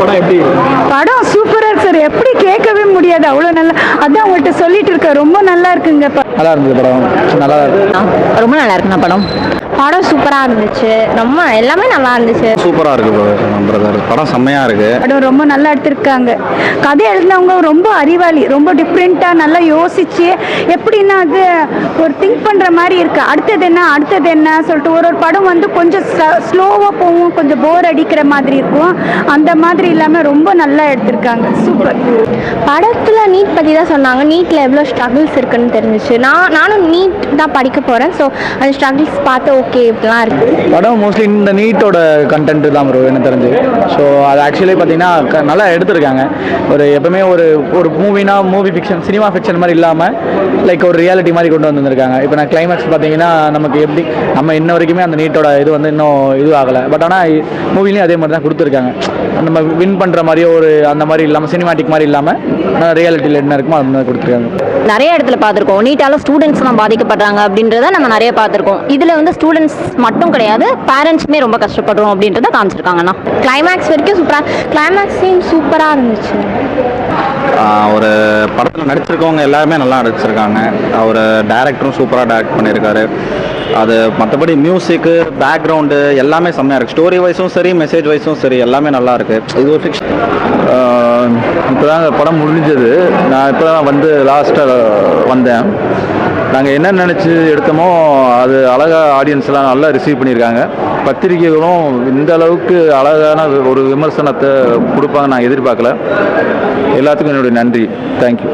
படம் எப்படி? படம் சூப்பரா இருக்கு சார் எப்படி கேட்கவே முடியாது. அவ்வளோ நல்லா அதான் உங்கள்கிட்ட சொல்லிட்டு இருக்கேன். ரொம்ப நல்லா இருக்குங்க நல்லா இருந்தது படம். நல்லா இருக்கு. ரொம்ப நல்லா இருக்குண்ணா படம். படம் சூப்பராக இருந்துச்சு. ரொம்ப எல்லாமே நல்லா இருந்துச்சு. சூப்பராக இருக்கு பிரதர் படம் செம்மையாக இருக்கு. படம் ரொம்ப நல்லா எடுத்திருக்காங்க. கதை எழுதினவங்க ரொம்ப அறிவாளி ரொம்ப டிஃப்ரெண்ட்டாக நல்லா யோசிச்சு எப்படின்னா அது ஒரு திங்க் பண்ணுற மாதிரி இருக்கு. அடுத்தது என்ன அடுத்தது என்ன சொல்லிட்டு ஒரு ஒரு படம் வந்து கொஞ்சம் ஸ்லோவாக போகும் கொஞ்சம் போர் அடிக்கிற மாதிரி இருக்கும். அந்த மாதிரி இல்லாமல் ரொம்ப நல்லா எடுத்திருக்காங்க. சூப்பர் படத்தில் நீட் பற்றி தான் சொன்னாங்க. நீட்டில் எவ்வளோ ஸ்ட்ரகிள்ஸ் இருக்குன்னு தெரிஞ்சிச்சு. நான் நானும் நீட் தான் படிக்க போகிறேன் ஸோ அந்த ஸ்ட்ரகிள்ஸ் பார்த்து ஓகே இப்படிலாம் இருக்குது படம் மோஸ்ட்லி இந்த நீட்டோட கண்டென்ட் தான் ப்ரோ எனக்கு தெரிஞ்சு. ஸோ அது ஆக்சுவலி பார்த்தீங்கன்னா க- நல்லா எடுத்திருக்காங்க. ஒரு எப்பவுமே ஒரு ஒரு மூவினா மூவி ஃபிக்ஷன் சினிமா ஃபிக்ஷன் மாதிரி இல்லாமல் லைக் ஒரு ரியாலிட்டி மாதிரி கொண்டு வந்திருக்காங்க இப்போ நான் கிளைமேக்ஸ் பார்த்தீங்கன்னா நமக்கு எப்படி நம்ம இன்ன வரைக்குமே அந்த நீட்டோட இது வந்து இன்னும் இது ஆகலை. பட் ஆனால் மூவிலையும் அதே மாதிரி தான் கொடுத்துருக்காங்க. நம்ம வின் பண்ணுற மாதிரியோ ஒரு அந்த மாதிரி இல்லாமல் சினிமாட்டிக் மாதிரி இல்லாமல் ரியாலிட்டியில் என்ன இருக்குமோ அது மாதிரி கொடுத்துருக்காங்க. நிறைய இடத்துல பார்த்துருக்கோம். நீட்டால ஸ்டூடெண்ட்ஸ்லாம் பாதிக்கப்படுறாங்க அப்படின்றத நம்ம நிறைய பார்த்துருக்கோம். இதில் வந்து ஸ்டூடெண்ட்ஸ் மட்டும் கிடையாது பேரண்ட்ஸுமே ரொம்ப கஷ்டப்படுறோம் அப்படின்றத காமிச்சிருக்காங்கண்ணா கிளைமேக்ஸ் வரைக்கும் சூப்பராக கிளைமேக்ஸ் சீன் சூப்பராக இருந்துச்சு. ஒரு படத்தில் நடிச்சிருக்கவங்க எல்லாருமே நல்லா நடிச்சிருக்காங்க. அவர் டைரக்டரும் சூப்பராக டைரக்ட் பண்ணியிருக்காரு. அது மற்றபடி மியூசிக்கு பேக்ரவுண்டு எல்லாமே செம்மையாக இருக்குது ஸ்டோரி வைஸும் சரி மெசேஜ் வைஸும் சரி எல்லாமே நல்லா இருக்குது இது ஒரு ஃபிக்ஷன் இப்போ தான் படம் முடிஞ்சது. நான் இப்போ தான் வந்து லாஸ்ட்டாக வந்தேன். நாங்கள் என்ன நினச்சி எடுத்தோமோ அது அழகாக ஆடியன்ஸ்லாம் நல்லா ரிசீவ் பண்ணியிருக்காங்க. பத்திரிகைகளும் இந்த அளவுக்கு அழகான ஒரு விமர்சனத்தை கொடுப்பாங்க நான் எதிர்பார்க்கல. எல்லாத்துக்கும் என்னுடைய நன்றி. தேங்க்யூ